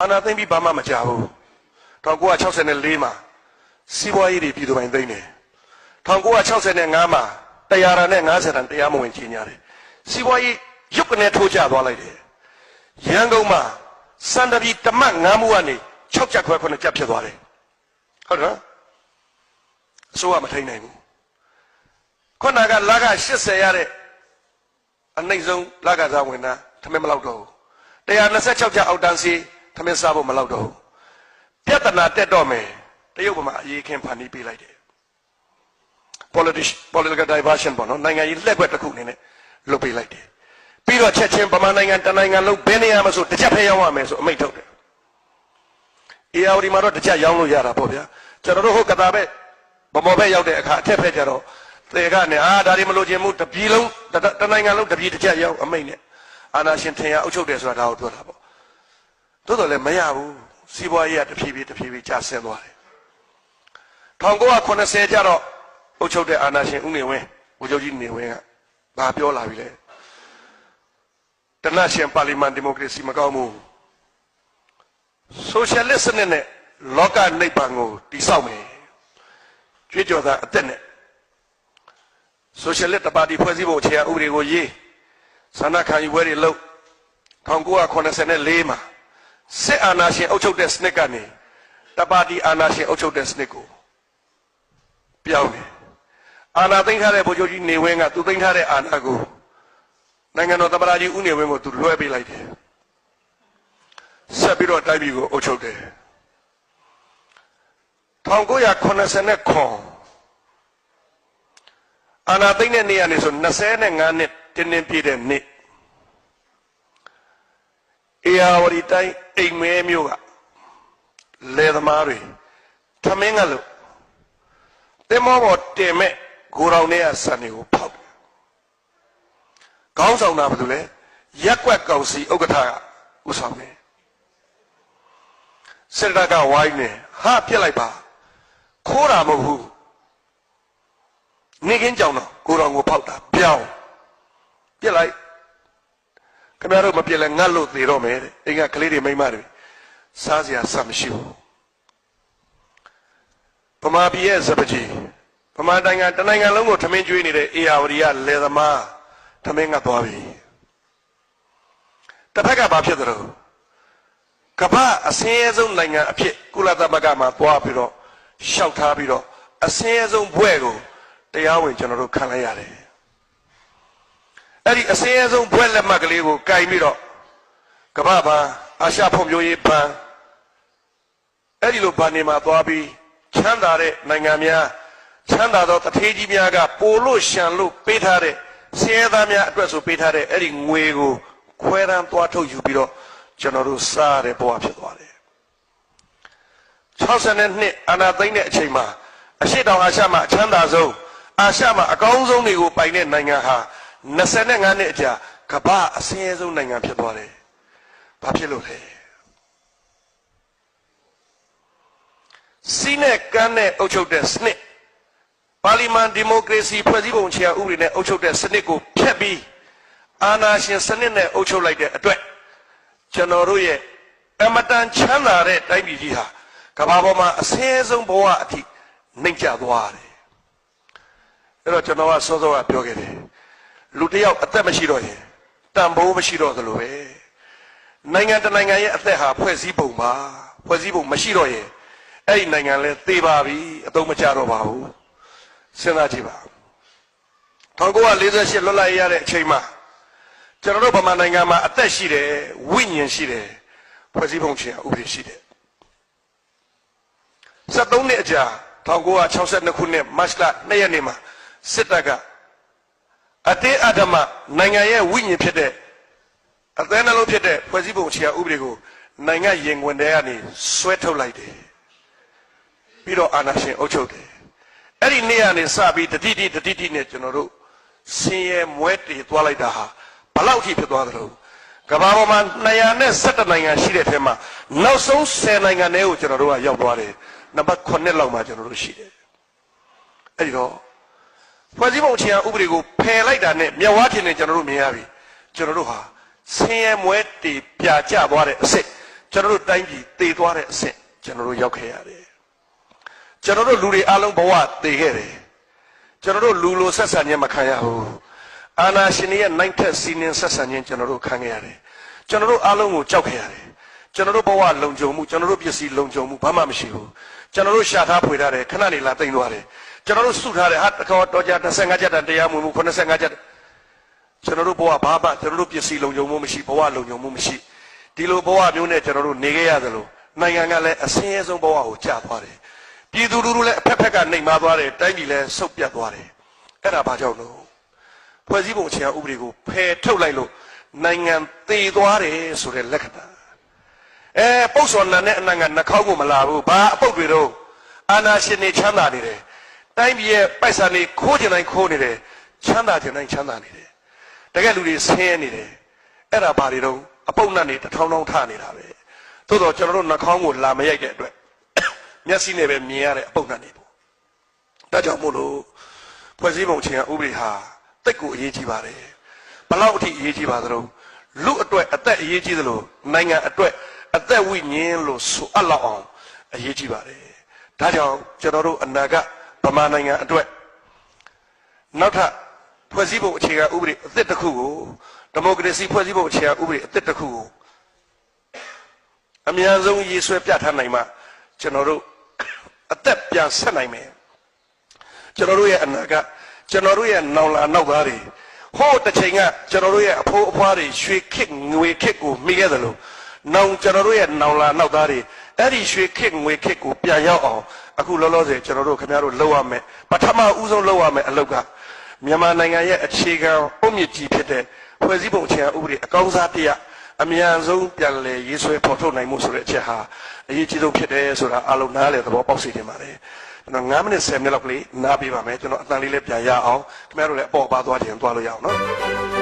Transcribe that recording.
အာနာသိမ့်ပြီးဘာမှမကြဘူး1964မှာစီးပွားရေးတွေပြည်သူပိုင်သိမ့်တယ်1965မှာတရားရနဲ့90တန်တရားမဝင်ကြီးညာတယ်စီးပွားရေးရုပ်ကနေထိုးကျသွားလိုက်တယ်ရန်ကုန်မှာစန္ဒပီတမတ်ငမ်းမှုကနေ6ချက်ခွဲ9ချက်ဖြစ်သွားတယ်ဟုတ်တယ်နော်အစိုးရမထိန်နိုင်ဘူးခုနကလက80ရတဲ့အနှိမ့်ဆုံးလကစားဝင်တာထမင်းမလောက်တော့ဘူး126ချက်အောက်တန်းစီထ မင်းစားဖို့မလောက်တော့ဘူးပြဿနာတက်တော့မယ်တရုတ်ဗမာအရေးခင်းဖန်တီးပေးလိုက်တယ် politics political diversion ပေါ့နော်နိုင်ငံကြီးလက်ွက်တစ်ခုအနေနဲ့လုပ်ပေးလိုက်တယ်ပြီးတော့ချက်ချင်းဗမာနိုင်ငံတနိုင်ငံလုံးဘယ်နေရာမှာဆိုတစ်ချက်ဖဲရောက်ရမယ်ဆိုအမိန့်ထုတ်တယ် ARD မှာတော့တစ်ချက်ရောင်းလို့ရတာပေါ့ဗျာကျွန်တော်တို့ဟုတ်ကတာပဲဗမော်ဘက်ရောက်တဲ့အခါအထက်ဖက်ကျတော့သေကနေအာဒါတွေမလို့ခြင်းမှုတပြည်လုံးတနိုင်ငံလုံးတပြည်တစ်ချက်ရောက်အမိန့်နဲ့အာနာရှင်ထင်ရအုပ်ချုပ်တယ်ဆိုတာဒါကိုပြောတာပေါ့ သို့တော်လည်းမရဘူးစီးပွားရေးကတဖြည်းဖြည်းတဖြည်းဖြည်းကျဆင်းသွားတယ်1980ကျတော့အုပ်ချုပ်တဲ့အာနာရှင်ဦးနေဝင်းဦးချုပ်ကြီးနေဝင်းကဘာပြောလာပြီလဲတနရှင်ပါလီမန်ဒီမိုကရေစီမကောင်းဘူးဆိုရှယ်လစ်စနစ်နဲ့လောကနိဗ္ဗာန်ကိုတည်ဆောက်မယ်ကြွေးကြော်တာအသက်နဲ့ဆိုရှယ်လစ်တပါတီဖွဲ့စည်းပုံအခြေခံဥပဒေကိုရေးဆန္ဒခံယူပွဲတွေလုပ်1984မှာ စစ်အာဏာရှင်အုပ်ချုပ်တဲ့စနစ်ကနေတပါတီအာဏာရှင်အုပ်ချုပ်တဲ့စနစ်ကိုပြောင်းတယ်အာဏာသိမ်းထားတဲ့ဗိုလ်ချုပ်ကြီးနေဝင်းကသူသိမ်းထားတဲ့အာဏာကိုနိုင်ငံတော်သမ္မတကြီးဦးနေဝင်းကိုသူလွှဲပေးလိုက်တယ်ဆက်ပြီးတော့တိုက်ပြည်ကိုအုပ်ချုပ်တယ်1989အာဏာသိမ်းတဲ့နေ့ကနေဆို25နှစ်တင်းတင်းပြည့်တဲ့နေ့အေယာဝတီတိုင်း အိမ်မဲမျိုးကလယ်သမားတွေထမင်းကလို့တင်မောပေါ်တင်မဲ့ဂိုရောင်ထဲကဆန်တွေကိုဖောက်တယ်ခေါင်းဆောင်တာဘာလို့လဲရက်ကွက်ကောင်စီဥက္ကဋ္ဌကဥဆောင်တယ်စစ်တပ်ကဝိုင်းနေဟာပြစ်လိုက်ပါခိုးတာမဟုတ်ဘူးနေကင်းကြောင်တော့ကိုတော်ကိုဖောက်တာပြောင်းပြစ်လိုက် ခင်ဗျားတို့မပြစ်လဲငတ်လို့သေတော့မယ်တဲ့အိမ်ကကလေးတွေမိန်းမတွေစားစရာစမရှိဘူးဗမာပြည်ရဲ့စပကြီးဗမာနိုင်ငံတနိုင်ငံလုံးကိုထမင်းကျွေးနေတဲ့အေယာဝတီကလယ်သမားထမင်းငတ်သွားပြီတစ်ဖက်ကဘာဖြစ်သလဲကမ္ဘာအစင်းရဲဆုံးနိုင်ငံအဖြစ်ကုလသမဂ္ဂမှာသွားပြီးတော့ရှောက်ထားပြီးတော့အစင်းရဲဆုံးဘွဲ့ကိုတရားဝင်ကျွန်တော်တို့ခံလိုက်ရတယ် အဲ့ဒီအစင်းရဲဆုံးဘွဲ့လက်မှတ်ကလေးကိုကင်ပြီးတော့ကမ္ဘာဘဏ်အာရှဖွံ့ဖြိုးရေးဘဏ်အဲ့ဒီလိုဘဏ်တွေမှာသွားပြီးချမ်းသာတဲ့နိုင်ငံများချမ်းသာသောတထေးကြီးများကပိုလို့ရှံလို့ပေးထားတဲ့ဆင်းရဲသားများအတွက်ဆိုပေးထားတဲ့အဲ့ဒီငွေကိုခွဲတန်းသွားထုတ်ယူပြီးတော့ကျွန်တော်တို့စားရတဲ့ဘဝဖြစ်သွားတယ်62နှစ်အာနာသိမ့်တဲ့အချိန်မှာအရှိတောင်အာရှမှာအချမ်းသာဆုံးအာရှမှာအကောင်းဆုံးတွေကိုပိုင်တဲ့နိုင်ငံဟာ 25နှစ်အကြာကမ္ဘာအဆင်းရဲဆုံးနိုင်ငံဖြစ်သွားတယ်။ဘာဖြစ်လို့လဲ။စီးနဲ့ကမ်းနဲ့အုပ်ချုပ်တဲ့စနစ်ပါလီမန်ဒီမိုကရေစီဖွဲ့စည်းပုံအခြေခံဥပဒေနဲ့အုပ်ချုပ်တဲ့စနစ်ကိုဖျက်ပြီးအာဏာရှင်စနစ်နဲ့အုပ်ချုပ်လိုက်တဲ့အတွက်ကျွန်တော်တို့ရဲ့အမတန်ချမ်းသာတဲ့တိုင်းပြည်ကြီးဟာကမ္ဘာပေါ်မှာအဆင်းရဲဆုံးဘဝအထိနှိမ့်ကျသွားတယ်အဲ့တော့ကျွန်တော်ကစောစောကပြောခဲ့တယ် လူတစ်ယောက်အသက်မရှိတော့ရင်တန်ဖိုးမရှိတော့သလိုပဲနိုင်ငံတနိုင်ငံရဲ့အသက်ဟာဖွဲ့စည်းပုံပါဖွဲ့စည်းပုံမရှိတော့ရင်အဲ့ဒီနိုင်ငံလဲသေပါပြီအသုံးမချတော့ပါဘူးစဉ်းစားကြည့်ပါ1948လွတ်လပ်ရတဲ့အချိန်မှာကျွန်တော်တို့ဗမာနိုင်ငံမှာအသက်ရှိတယ်ဝိညာဉ်ရှိတယ်ဖွဲ့စည်းပုံချင်းဥပဒေရှိတယ်73နှစ်အကြာ1962ခုနှစ်မတ်လ2ရက်နေ့မှာစစ်တပ်က အတေးအဓမ္မနိုင်ငံရဲ့ဝိညာဉ်ဖြစ်တဲ့အသည်းနှလုံးဖြစ်တဲ့ဖွဲ့စည်းပုံအခြေခံဥပဒေကိုနိုင်ငံရင်ဝင်တဲ့ကနေဆွဲထုတ်လိုက်တယ်ပြီးတော့အာဏာရှင်အုပ်ချုပ်တယ်အဲ့ဒီနေ့ကနေစပြီးတတိတိတတိတိနဲ့ကျွန်တော်တို့ဆင်းရဲမွဲတေသွားလိုက်တာဟာဘလောက်ထိဖြစ်သွားသလဲကမ္ဘာပေါ်မှာ217နိုင်ငံရှိတဲ့ထဲမှာနောက်ဆုံး10နိုင်ငံတည်းကိုကျွန်တော်တို့ကရောက်သွားတယ်နံပါတ်9လောက်မှာကျွန်တော်တို့ရှိတယ်အဲ့ဒီတော့ ဖွဲ့စည်းပုံအခြေခံဥပဒေကိုဖယ်လိုက်တာနဲ့မြတ်ဝါထင်နေကျွန်တော်တို့မြင်ရပြီကျွန်တော်တို့ဟာဆင်းရဲမွဲတေပြာကျသွားတဲ့အစ်စ်ကျွန်တော်တို့တိုင်းပြည်တည်သွားတဲ့အဆင့်ကျွန်တော်တို့ရောက်ခဲ့ရတယ်ကျွန်တော်တို့လူတွေအလုံးဘဝတည်ခဲ့တယ်ကျွန်တော်တို့လူလိုဆက်ဆံခြင်းမခံရဘူးအာနာရှင်တွေရဲ့နိုင်ထက်စီးနှင်းဆက်ဆံခြင်းကျွန်တော်တို့ခံခဲ့ရတယ်ကျွန်တော်တို့အလုံးကိုကြောက်ခဲ့ရတယ်ကျွန်တော်တို့ဘဝလုံခြုံမှုကျွန်တော်တို့ပစ္စည်းလုံခြုံမှုဘာမှမရှိဘူးကျွန်တော်တို့ရှာထားဖွေထားတယ်ခဏနေလာတိမ်သွားတယ် ကျွန်တော်တို့စုထားတယ်ဟာတကောတော့ကြ25ချက်တန်တရားမွေမှု85ချက်ကျွန်တော်တို့ဘဝဘာမှကျွန်တော်တို့ပစ္စည်းလုံခြုံမှုမရှိဘဝလုံခြုံမှုမရှိဒီလိုဘဝမျိုးနဲ့ကျွန်တော်တို့နေခဲ့ရသလိုနိုင်ငံကလည်းအဆင်းရဲဆုံးဘဝကိုကြာသွားတယ်ပြည်သူလူထုလည်းအဖက်ဖက်ကနှိမ်မသွားတယ်တိုင်းပြည်လည်းဆုတ်ပြတ်သွားတယ်အဲ့ဒါဘာကြောင့်လို့ဖွဲ့စည်းပုံအခြေခံဥပဒေကိုဖယ်ထုတ်လိုက်လို့နိုင်ငံတည်သွားတယ်ဆိုတဲ့လက္ခဏာအဲပုတ်စော်နံနဲ့အနံ့ကနှာခေါင်းကိုမလာဘူးဘာအပုတ်တွေတော့အာနာရှင်နေချမ်းသာနေတယ် တိုင်းပြည်ရဲ့ပိုက်ဆံတွေခိုးကျင်တိုင်းခိုးနေတယ်ချမ်းသာကျင်တိုင်းချမ်းသာနေတယ်တကယ်လူတွေဆင်းရဲနေတယ်အဲ့ဒါဘာတွေတော့အပုတ်နတ်နေတစ်ထောင်ထောင်ထနေတာပဲသို့တော့ကျွန်တော်တို့နှာခေါင်းကိုလာမရိုက်တဲ့အတွက်မျက်စိနဲ့ပဲမြင်ရတဲ့အပုတ်နတ်နေပေါ့ဒါကြောင့်မို့လို့ဖွဲ့စည်းပုံအခြေခံဥပဒေဟာတိတ်ကိုအရေးကြီးပါတယ်ဘလောက်အထိအရေးကြီးပါသလဲလူအတွက်အသက်အရေးကြီးသလိုနိုင်ငံအတွက်အသက်ဝိညာဉ်လို့ဆိုအပ်လောက်အောင်အရေးကြီးပါတယ်ဒါကြောင့်ကျွန်တော်တို့အနာဂတ် ဗမာနိုင်ငံအတွက်နောက်ထပ်ဖွဲ့စည်းပုံအခြေခံဥပဒေအသစ်တစ်ခုကိုဒီမိုကရေစီဖွဲ့စည်းပုံအခြေခံဥပဒေအသစ်တစ်ခုကိုအများဆုံးရေးဆွဲပြဋ္ဌာန်းနိုင်မှကျွန်တော်တို့အသက်ပြန်ဆက်နိုင်မယ်ကျွန်တော်တို့ရဲ့အနာကကျွန်တော်တို့ရဲ့နောင်လာနောက်သားတွေဟိုးတစ်ချိန်ကကျွန်တော်တို့ရဲ့အဖိုးအဖွားတွေရွှေခစ်ငွေခစ်ကိုမိခဲ့သလိုနောင်ကျွန်တော်တို့ရဲ့နောင်လာနောက်သားတွေအဲ့ဒီရွှေခစ်ငွေခစ်ကိုပြန်ရောက်အောင် အခုလောလောဆယ်ကျွန်တော်တို့ခင်ဗျားတို့လုပ်ရမယ်ပထမဦးဆုံးလုပ်ရမယ်အလုပ်ကမြန်မာနိုင်ငံရဲ့အခြေခံအုတ်မြစ်ကြီးဖြစ်တဲ့ဖွဲ့စည်းပုံအခြေခံဥပဒေအကောင်းစားတစ်ရပ်အမြန်ဆုံးပြန်လည်ရေးဆွဲဖော်ထုတ်နိုင်မှုဆိုတဲ့အချက်ဟာအရေးကြီးဆုံးဖြစ်တယ်ဆိုတာအလုံးနားလေသဘောပေါက်စေတင်ပါတယ်ကျွန်တော်9မိနစ်10မိနစ်လောက်ကလေးနားပေးပါမယ်ကျွန်တော်အတန်လေးလေးပြန်ရအောင်ခင်ဗျားတို့လည်းအပေါ်ပါသွားခြင်းသွားလို့ရအောင်နော်